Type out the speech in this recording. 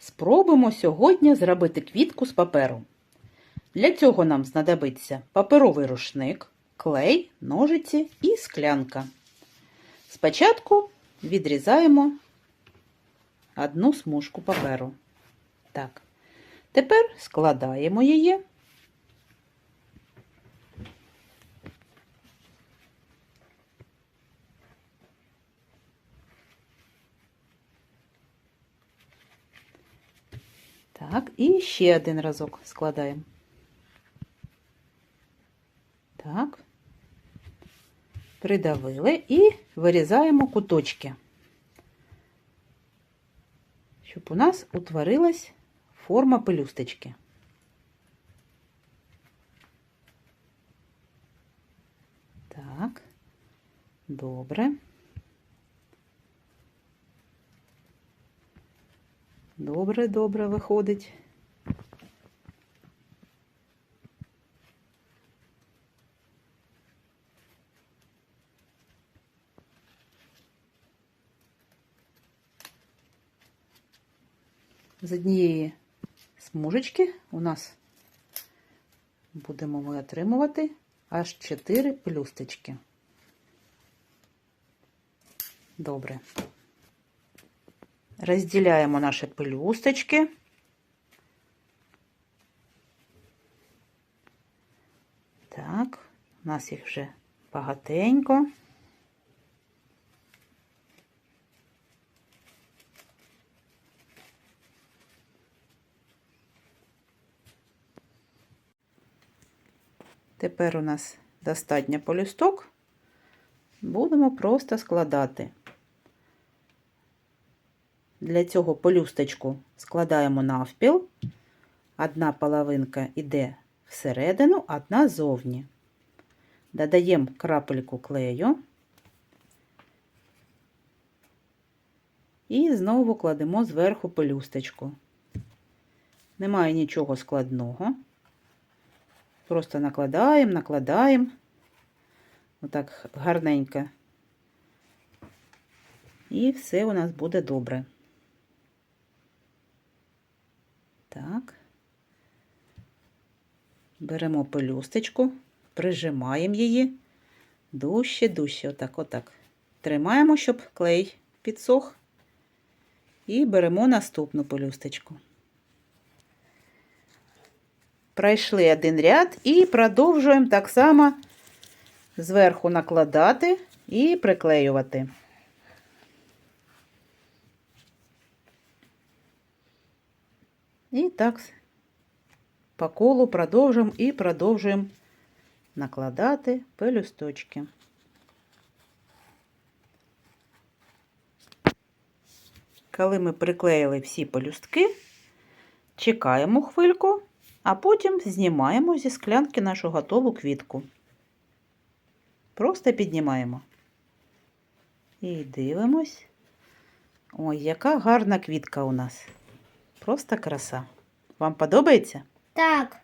Спробуємо сьогодні зробити квітку з паперу. Для цього нам знадобиться паперовий рушник, клей, ножиці і склянка. Спочатку відрізаємо одну смужку паперу. Так. Тепер складаємо її. Так, і ще один разок складаємо. Так. Придавили і вирізаємо куточки, щоб у нас утворилась форма пелюсточки. Так, добре. Добре, добре виходить. З однієї смужечки у нас будемо ми отримувати аж 4 плюсточки. Добре. Розділяємо наші пелюсточки. Так, у нас їх вже багатенько. Тепер у нас достатньо полюсток. Будемо просто складати. Для цього полюсточку складаємо навпіл. Одна половинка йде всередину, одна зовні. Додаємо крапельку клею. І знову кладемо зверху пелюсточку. Немає нічого складного. Просто накладаємо, накладаємо. Отак гарненько. І все у нас буде добре. Так. Беремо пелюсточку, прижимаємо її дужче, дужче, отак, отак. Тримаємо, щоб клей підсох. І беремо наступну пелюсточку. Пройшли один ряд і продовжуємо так само зверху накладати і приклеювати. І так по колу продовжуємо і продовжуємо накладати пелюсточки. Коли ми приклеїли всі пелюстки, чекаємо хвильку, а потім знімаємо зі склянки нашу готову квітку. Просто піднімаємо. І дивимось. Ой, яка гарна квітка у нас. Просто краса. Вам подобається? Так,